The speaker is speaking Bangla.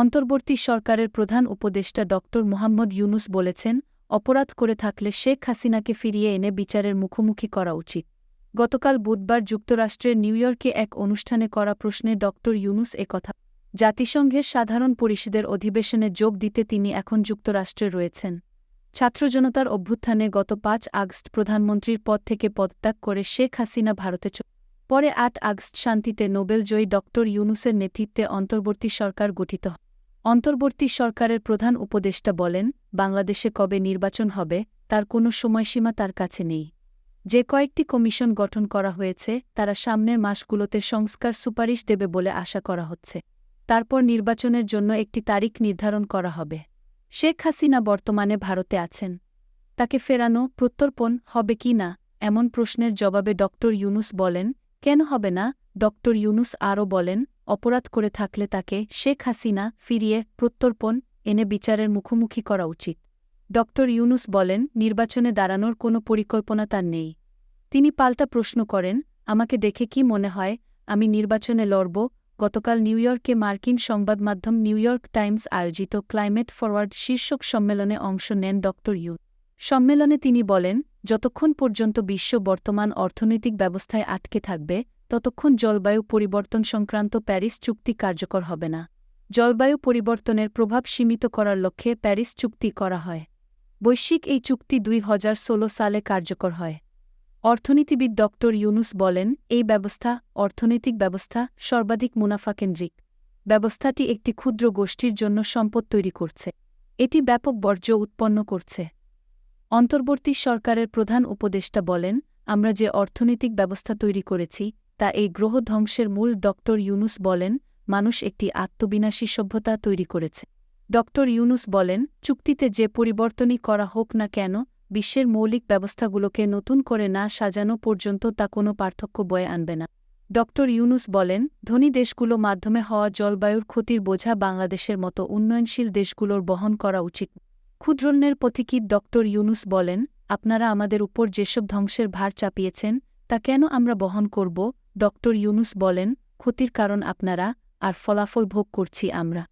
অন্তর্বর্তী সরকারের প্রধান উপদেষ্টা ড. মোহাম্মদ ইউনুস বলেছেন, অপরাধ করে থাকলে শেখ হাসিনাকে ফিরিয়ে এনে বিচারের মুখোমুখি করা উচিত। গতকাল বুধবার যুক্তরাষ্ট্রের নিউ ইয়র্কে এক অনুষ্ঠানে করা প্রশ্নে ড. ইউনুস একথা জাতিসংঘের সাধারণ পরিষদের অধিবেশনে যোগ দিতে তিনি এখন যুক্তরাষ্ট্রে রয়েছেন। ছাত্রজনতার অভ্যুত্থানে গত পাঁচ আগস্ট প্রধানমন্ত্রীর পদ থেকে পদত্যাগ করে শেখ হাসিনা ভারতে চ, পরে আট আগস্ট শান্তিতে নোবেলজয়ী ড. ইউনুসের নেতৃত্বে অন্তর্বর্তী সরকার গঠিত হয়। অন্তর্বর্তী সরকারের প্রধান উপদেষ্টা বলেন, বাংলাদেশে কবে নির্বাচন হবে, তার কোনো সময়সীমা তার কাছে নেই। যে কয়েকটি কমিশন গঠন করা হয়েছে, তারা সামনের মাসগুলোতে সংস্কার সুপারিশ দেবে বলে আশা করা হচ্ছে। তারপর নির্বাচনের জন্য একটি তারিখ নির্ধারণ করা হবে। শেখ হাসিনা বর্তমানে ভারতে আছেন। তাকে ফেরানো, প্রত্যর্পণ হবে কি না, এমন প্রশ্নের জবাবে ড ইউনুস বলেন, কেন হবে না ড ইউনুস আরও বলেন অপরাধ করে থাকলে তাকে শেখ হাসিনা ফিরিয়ে প্রত্যর্পণ, এনে বিচারের মুখোমুখি করা উচিত। ড. ইউনুস বলেন, নির্বাচনে দাঁড়ানোর কোনো পরিকল্পনা তার নেই। তিনি পাল্টা প্রশ্ন করেন, আমাকে দেখে কি মনে হয়, আমি নির্বাচনে লড়ব? গতকাল নিউ ইয়র্কে মার্কিন সংবাদমাধ্যম নিউ ইয়র্ক টাইমস আয়োজিত ক্লাইমেট ফরওয়ার্ড শীর্ষক সম্মেলনে অংশ নেন ড. ইউ। সম্মেলনে তিনি বলেন, যতক্ষণ পর্যন্ত বিশ্ব বর্তমান অর্থনৈতিক ব্যবস্থায় আটকে থাকবে ততক্ষণ জলবায়ু পরিবর্তন সংক্রান্ত প্যারিস চুক্তি কার্যকর হবে না। জলবায়ু পরিবর্তনের প্রভাব সীমিত করার লক্ষ্যে প্যারিস চুক্তি করা হয়। বৈশ্বিক এই চুক্তি দুই হাজার ষোলো সালে কার্যকর হয়। অর্থনীতিবিদ ড ইউনুস বলেন, এই ব্যবস্থা অর্থনৈতিক ব্যবস্থা সর্বাধিক মুনাফাকেন্দ্রিক ব্যবস্থাটি একটি ক্ষুদ্র গোষ্ঠীর জন্য সম্পদ তৈরি করছে। এটি ব্যাপক বর্জ্য উৎপন্ন করছে। অন্তর্বর্তী সরকারের প্রধান উপদেষ্টা বলেন, আমরা যে অর্থনৈতিক ব্যবস্থা তৈরি করেছি তা এই গ্রহ ধ্বংসের মূল ড ইউনুস বলেন, মানুষ একটি আত্মবিনাশী সভ্যতা তৈরি করেছে। ড ইউনুস বলেন, চুক্তিতে যে পরিবর্তনই করা হোক না কেন, বিশ্বের মৌলিক ব্যবস্থাগুলোকে নতুন করে না সাজানো পর্যন্ত তা কোনো পার্থক্য বয়ে আনবে না। ড ইউনুস বলেন, ধনী দেশগুলো মাধ্যমে হওয়া জলবায়ুর ক্ষতির বোঝা বাংলাদেশের মতো উন্নয়নশীল দেশগুলোর বহন করা উচিত। ক্ষুদ্রণ্যের পথিকীর ড ইউনুস বলেন, আপনারা আমাদের উপর যেসব ধ্বংসের ভার চাপিয়েছেন, তা কেন আমরা বহন করব ড ইউনুস বলেন ক্ষতির কারণ আপনারা আর ফলাফল ভোগ করছি আমরা।